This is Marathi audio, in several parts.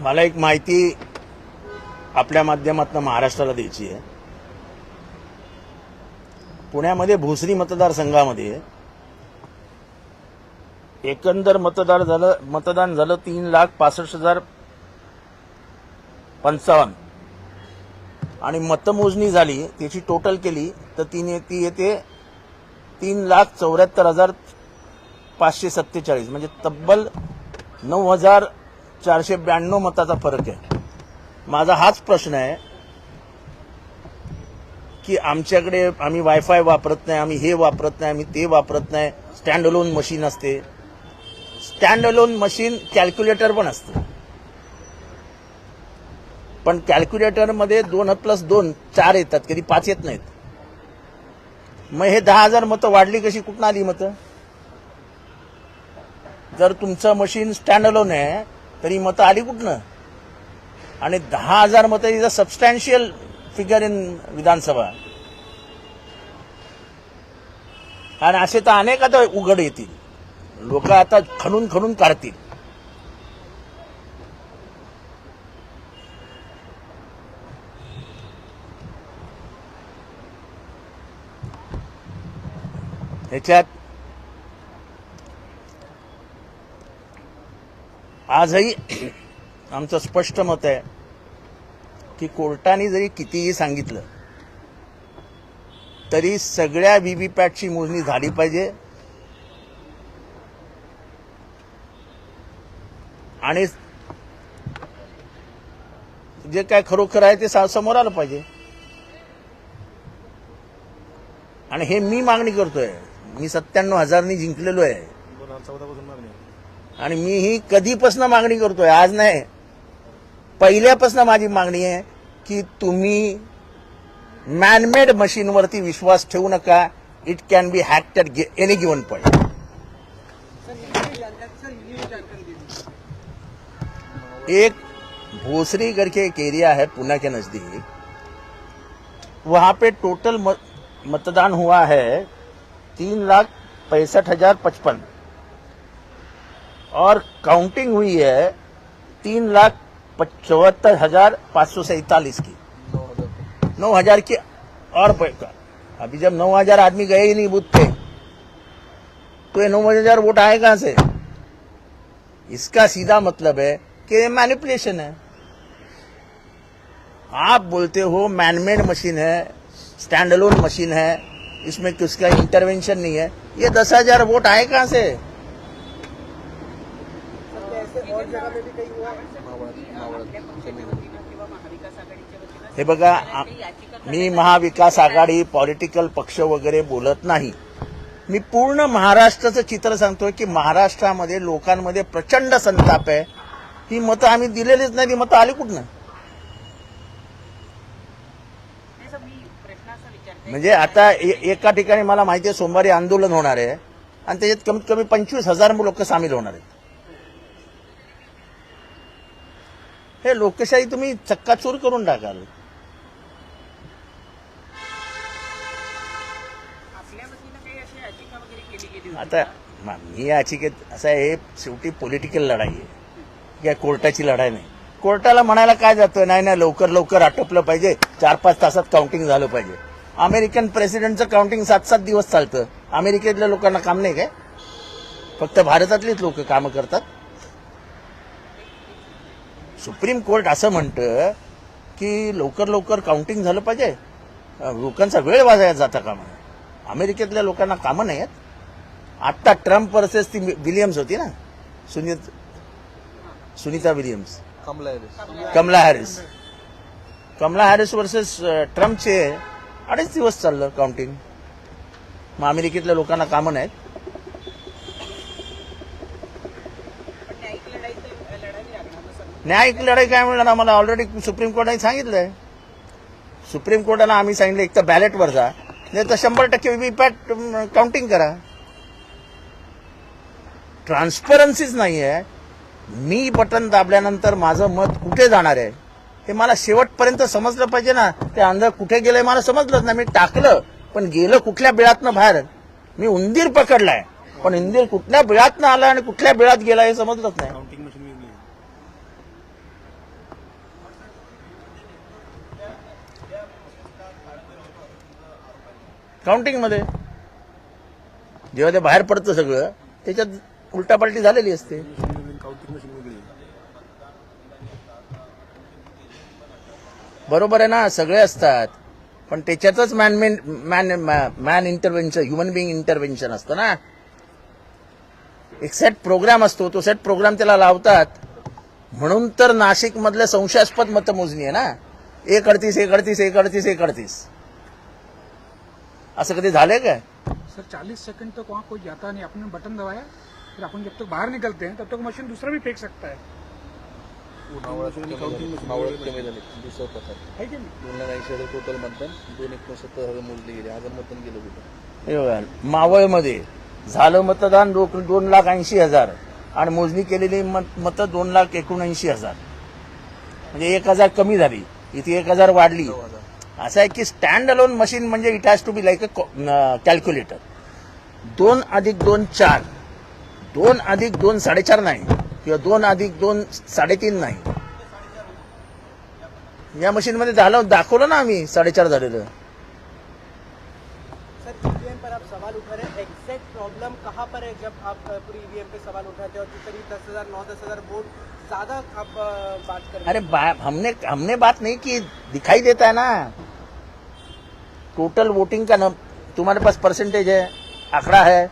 मला एक माहिती आपल्या माध्यमातून महाराष्ट्राला द्यायची आहे. पुण्यामध्ये भोसरी मतदारसंघामध्ये एकंदर मतदार झालं मतदान झालं तीन लाख पासष्ट हजार पंचावन्न. आणि मतमोजणी झाली त्याची टोटल केली तर तिने ती येते तीन लाख चौऱ्याहत्तर हजार पाचशे सत्तेचाळीस. म्हणजे तब्बल नऊ हजार चारशे ब्याण्णव मताचा फरक आहे. माझा हाच प्रश्न आहे की आमच्याकडे आम्ही वायफाय वापरत नाही आम्ही हे वापरत नाही आम्ही ते वापरत नाही. स्टँड अलोन मशीन असते. स्टँड अलोन मशीन कॅल्क्युलेटर पण असतं. पण कॅल्क्युलेटरमध्ये दोन प्लस दोन चार येतात कधी पाच येत नाहीत. मग हे दहा हजार मतं वाढली कशी? कुठून आली मतं? जर तुमचं मशीन स्टँड अलोन आहे तरी मतं आली कुठनं? आणि दहा हजार मतं is a substantial figure in Vidhan Sabha. आणि असे तर अनेक आता उघड येतील. लोक आता खणून खणून काढतील. ह्याच्यात आजही आमचं स्पष्ट मत आहे की कोर्टाने जरी कितीही सांगितलं तरी सगळ्या व्हीव्हीपॅटची मोजणी झाली पाहिजे. आणि जे काय खरोखर आहे ते समोर आलं पाहिजे. आणि हे मी मागणी करतोय. मी सत्त्याण्णव हजारनी जिंकलेलो आहे. आणि मी ही कधीपासून मागणी करतोय, आज नाही. पहिल्यापासून माझी मागणी आहे की तुम्ही मॅनमेड मशीनवरती विश्वास ठेवू नका. It can be hacked at any given point एक भोसरी करके एक एरिया है, पुणे के नज़दीक. वहाँ पे टोटल मतदान हुआ है तीन लाख पैंसठ हज़ार पचपन। और काउंटिंग हुई है तीन लाख चौहत्तर हज़ार पाँच सौ सैतालीस की। नौ हज़ार की और अभी जब नौ हज़ार आदमी गए ही नहीं बूथ पे तो ये नौ हज़ार वोट आए कहाँ से? इसका सीधा मतलब है कि मैनिपुलेशन है। आप बोलते हो मैनमेड मशीन है स्टैंड अलोन मशीन है, इसमें किसका इंटरवेंशन नहीं है। ये दस हज़ार वोट आए कहाँ से? हे बघा मी महाविकास आघाडी पॉलिटिकल पक्ष वगैरे बोलत नाही. मी पूर्ण महाराष्ट्राचं चित्र सांगतोय की महाराष्ट्रामध्ये लोकांमध्ये प्रचंड संताप आहे. ही मतं आम्ही दिलेलीच नाही ती मतं आली कुठनं? म्हणजे आता ए- एका ठिकाणी मला माहिती आहे सोमवारी आंदोलन होणार आहे आणि त्याच्यात कमीत कमी पंचवीस हजार लोक सामील होणार आहेत. हे लोकशाही तुम्ही चक्काचूर करून टाकाल. आता मा- याचिकेत असं हे शेवटी पॉलिटिकल लढाई आहे. या कोर्टाची लढाई नाही. कोर्टाला म्हणायला काय जातं? नाही नाही लवकर लवकर आटोपलं पाहिजे. चार पाच तासात काउंटिंग झालं पाहिजे. अमेरिकन प्रेसिडेंटचं काउंटिंग सात सात दिवस चालतं. अमेरिकेतल्या लोकांना काम नाही काय? फक्त भारतातलीच लोक कामं करतात. सुप्रीम कोर्ट असं म्हणतं की लवकर लवकर काउंटिंग झालं पाहिजे. लोकांचा वेळ वाजायला जाता कामा नये. अमेरिकेतल्या लोकांना कामं नाही आहेत आत्ता ट्रम्प वर्सेस ती विलियम्स होती ना? Sunit Sunita Williams. Kamala Harris. Kamala Harris. Versus ट्रम्पचे अडीच दिवस चाललं काउंटिंग. मग अमेरिकेतल्या लोकांना कामं नाहीत पण न्यायिक लढाई तर लढावी लागणार ना सर न्यायिक लढाई काय मिळणार आम्हाला? ऑलरेडी सुप्रीम कोर्टाने सांगितलंय. सुप्रीम कोर्टाला आम्ही सांगितलं एक तर बॅलेटवर जा. नाही तर शंभर टक्के व्हीव्हीपॅट काउंटिंग करा. ट्रान्सपरन्सीच नाही आहे मी बटन दाबल्यानंतर माझं मत कुठे जाणार आहे? हे मला शेवटपर्यंत समजलं पाहिजे ना. ते अंध कुठे गेलंय मला समजलंच नाही. मी टाकलं पण गेलं कुठल्या बिळातनं बाहेर? मी उंदीर पकडलाय. पण उंदीर कुठल्या बिळातनं आला आणि कुठल्या बिळात गेला हे समजलंच नाही. काउंटिंगमध्ये. जेव्हा ते बाहेर पडतं सगळं त्याच्यात उलटापालटी झालेली असते. बरोबर आहे ना सगळे असतात. पण त्याच्यातच man man man intervention human being intervention असतं ना. एक सेट प्रोग्राम असतो तो सेट प्रोग्राम त्याला लावतात. म्हणून तर नाशिक मधल्या संशयास्पद मतमोजणी आहे ना. एक अडतीस एक अडतीस एक अडतीस एक अडतीस. असं कधी झालंय काय? सर 40 सेकंड तक वहाँ कोई जाता नहीं। आपने बटन दबाया फिर अपन जब तक बाहर निकलते हैं तब तक मशीन दूसरा भी फेंक सकता है। दुसरं प्रकार है कि नहीं? दोन हजार टोटल मतदान दोन एकोणसत्तर हजार मोजले गेले हजार मतदान गेलं कुठं हे बघा मावळमध्ये झालं मतदान दो- दोन लाख ऐंशी हजार आणि मोजणी केलेली मत मतं दोन लाख एकोणऐंशी हजार. म्हणजे एक हजार कमी झाली. इथे एक हजार वाढली. असं आहे की स्टँड अलोन मशीन म्हणजे it has to be like a calculator दोन अधिक दोन चार. दोन अधिक दोन साडेचार नाही. किंवा दोन अधिक दोन साडेतीन नाही. या मशीनमध्ये झालं दाखवलं ना आम्ही साडेचार झालेलं. पर आप सवाल उठा रहे हैं. एग्जैक्ट प्रॉब्लम कहाँ पर है जब आप पूरी ईवीएम पे सवाल उठाते हो? करीब दस हजार नौ दस हजार वोट ज्यादा आप अ, बात कर अरे हमने हमने बात नहीं की दिखाई देता है ना। टोटल वोटिंग का न तुम्हारे पास परसेंटेज है आंकड़ा है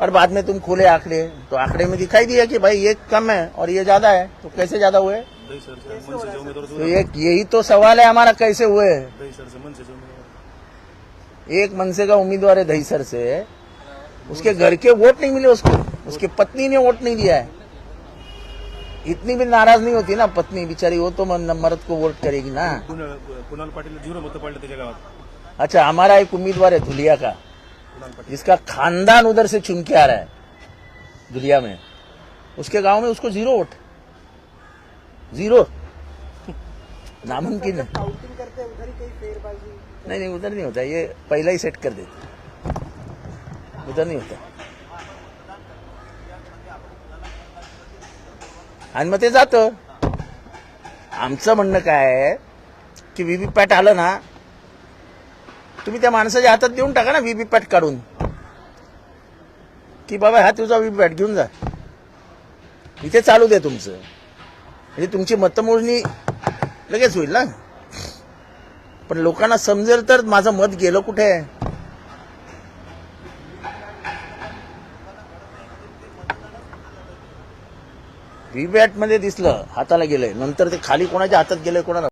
और बाद में तुम खोले आंकड़े। तो आंकड़े में दिखाई दिया कि भाई ये कम है और ये ज़्यादा है तो कैसे ज़्यादा हुए? तो ये यही तो सवाल है हमारा कैसे हुए? मनसेचे एक मनसे का उम्मीदवार है दहीसर से। उसके घर के वोट नहीं मिले उसको। उसकी पत्नी ने वोट नहीं दिया है। इतनी भी नाराज़ नहीं होती ना पत्नी बिचारी वो तो मन- मर्द को वोट करेगी ना। कुणाल पाटील झिरो मतं पडले त्याच्या गावात अच्छा हमारा एक उम्मीदवार है धुलिया का। जिसका खानदान उधर से चुन के आ रहा है धुलिया में। उसके गांव में उसको जीरो वोट जीरो नामुमकिन है। उधर नहीं नहीं उधर नहीं होता ये पहला ही सेट कर देते उधर नहीं होता। आणि मग ते जातं। आमचं म्हणणं काय आहे की व्हीव्हीपॅट आलं ना तुम्ही त्या माणसाच्या हातात देऊन टाका ना व्हीव्हीपॅट काढून. की बाबा हा तुझा व्हीव्हीपॅट घेऊन जा. इथे चालू दे तुमचं. म्हणजे तुमची मतमोजणी लगेच होईल ना. पण लोकांना समजेल तर माझं मत गेलं कुठे? आहे व्हीव्हीपॅटमध्ये दिसलं हाताला गेलंय. नंतर ते खाली कोणाच्या हातात गेलंय कोणाला